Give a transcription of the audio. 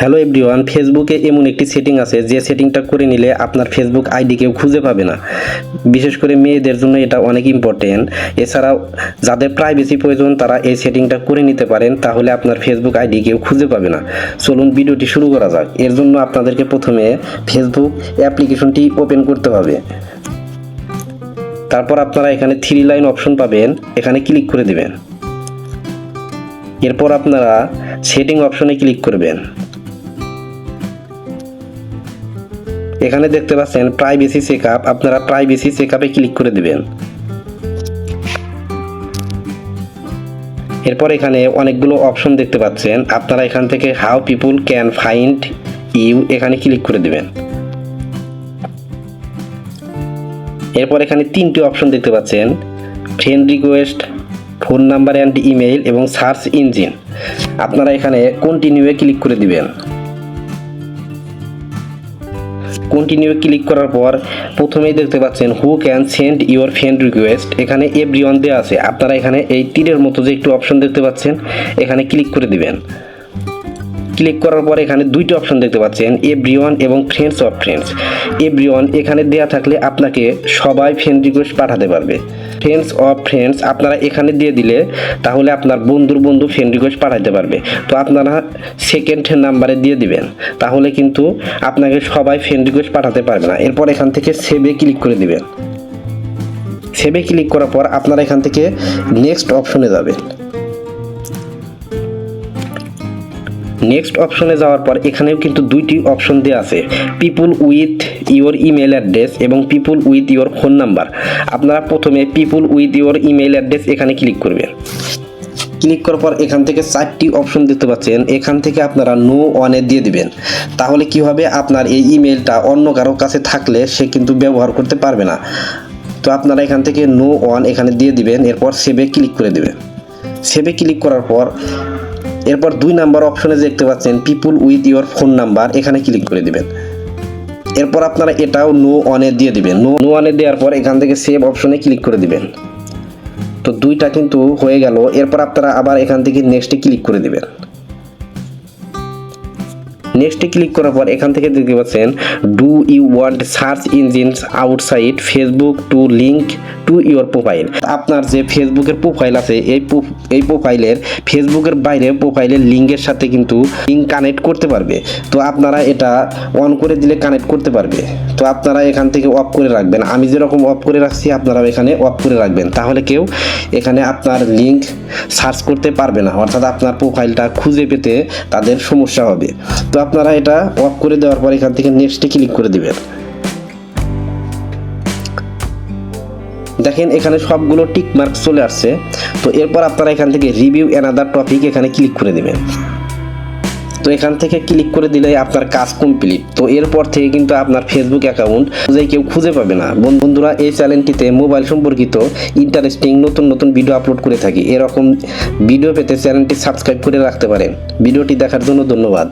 Hello everyone ফেসবুকে এমন একটি সেটিং আছে, যে সেটিংটা করে নিলে আপনার ফেসবুক আইডি কেউ খুঁজে পাবে না। বিশেষ করে মেয়েদের জন্য এটা অনেক ইম্পর্টেন্ট এছাড়াও যাদের প্রাইভেসি প্রয়োজন, তারা এই সেটিংটা করে নিতে পারেন, তাহলে আপনার ফেসবুক আইডি কেউ খুঁজে পাবে না। চলুন ভিডিওটি শুরু করা যাক। এর জন্য আপনাদেরকে প্রথমে ফেসবুক অ্যাপ্লিকেশনটি ওপেন করতে হবে। তারপর আপনারা এখানে থ্রি লাইন অপশন পাবেন, এখানে ক্লিক করে দেবেন। এরপর আপনারা সেটিং অপশনে ক্লিক করবেন। এখানে দেখতে পাচ্ছেন প্রাইভেসি চেকআপ আপনারা প্রাইভেসি চেকআপে ক্লিক করে দিবেন। এরপর এখানে অনেকগুলো অপশন দেখতে পাচ্ছেন। আপনারা এখান থেকে how people can find you এখানে ক্লিক করে দিবেন। এরপর এখানে তিনটি অপশন দেখতে পাচ্ছেন। Friend request phone number and email এবং সার্চ ইঞ্জিন আপনারা এখানে কন্টিনিউয়ে ক্লিক করে দিবেন। কন্টিনিউ ক্লিক করার পর প্রথমেই দেখতে পাচ্ছেন who can send your friend request এখানে এভরি ওয়ান দেওয়া আছে। আপনারা এখানে এই তীরের মতো যে একটু অপশন দেখতে পাচ্ছেন, এখানে ক্লিক করে দিবেন। ক্লিক করার পর এখানে দুইটি অপশন দেখতে পাচ্ছেন এভরি ওয়ান এবং friends of friends everyone এখানে দেওয়া থাকলে আপনাকে সবাই ফ্রেন্ড রিকোয়েস্ট পাঠাতে পারবে। ফ্রেন্ডস অফ ফ্রেন্ডস আপনারা এখানে দিয়ে দিলে তাহলে আপনার বন্ধুর বন্ধু ফ্রেন্ড রিকোয়েস্ট পাঠাইতে পারবে। তো আপনারা সেকেন্ড নাম্বারে দিয়ে দিবেন। তাহলে কিন্তু আপনাকে সবাই ফ্রেন্ড রিকোয়েস্ট পাঠাতে পারবে না। এরপর এখান থেকে সেভে ক্লিক করে দিবেন। সেভে ক্লিক করার পর আপনারা এখান থেকে নেক্সট অপশনে যাবেন। নেক্সট অপশনে যাওয়ার পর এখানেও কিন্তু দুইটি অপশন দেওয়া আছে। People with your email address এবং people with your phone number আপনারা প্রথমে people with your email address এখানে ক্লিক করবেন। ক্লিক করার পর এখান থেকে চারটি অপশন দেখতে পাচ্ছেন। এখান থেকে আপনারা নো অনে দিয়ে দিবেন। তাহলে কি হবে? আপনার এই ইমেলটা অন্য কারও কাছে থাকলে সে কিন্তু ব্যবহার করতে পারবে না। তো আপনারা এখান থেকে নো অন এখানে দিয়ে দিবেন। এরপর সেভে ক্লিক করে দিবেন। সেভে ক্লিক করার পর এরপর দুই নাম্বার অপশনে দেখতে পাচ্ছেন people with your phone number এখানে ক্লিক করে দিবেন। এরপর আপনারা এটাও নো অনে দিয়ে দিবেন। নো নো অনে দেওয়ার পর এখান থেকে সেভ অপশনে ক্লিক করে দিবেন। তো দুইটা কিন্তু হয়ে গেল। এরপর আপনারা আবার এখান থেকে নেক্সটে ক্লিক করে দিবেন। নেক্সটে ক্লিক করার পর এখান থেকে দেখতে পাচ্ছেন do you want search engines outside Facebook to link to your profile আপনার যে ফেসবুকের প্রোফাইল আছে, এই এই প্রোফাইলের ফেসবুকের বাইরে প্রোফাইলের লিঙ্কের সাথে কিন্তু লিঙ্ক কানেক্ট করতে পারবে। তো আপনারা এটা অন করে দিলে কানেক্ট করতে পারবে। তো আপনারা এখান থেকে অফ করে রাখবেন। আমি যেরকম অফ করে রাখছি আপনারা এখানে অফ করে রাখবেন। তাহলে কেউ এখানে আপনার লিঙ্ক সার্চ করতে পারবে না। অর্থাৎ আপনার প্রোফাইলটা খুঁজে পেতে তাদের সমস্যা হবে। তো আপনারা এটা অফ করে দেওয়ার পর এখান থেকে নেক্সটে ক্লিক করে দিবেন। দেখেন এখানে সবগুলো টিক মার্ক চলে আসছে। তো এরপর আপনারা এখান থেকে রিভিউ অ্যানাদার টপিক এখানে ক্লিক করে দেবেন। তো এখান থেকে ক্লিক করে দিলে আপনার কাজ কমপ্লিট তো এরপর থেকে কিন্তু আপনার ফেসবুক অ্যাকাউন্ট যে কেউ খুঁজে পাবে না। বন্ধু- বন্ধুরা, এই চ্যানেলটিতে মোবাইল সম্পর্কিত ইন্টারেস্টিং নতুন নতুন ভিডিও আপলোড করে থাকি। এরকম ভিডিও পেতে চ্যানেলটি সাবস্ক্রাইব করে রাখতে পারেন। ভিডিওটি দেখার জন্য ধন্যবাদ।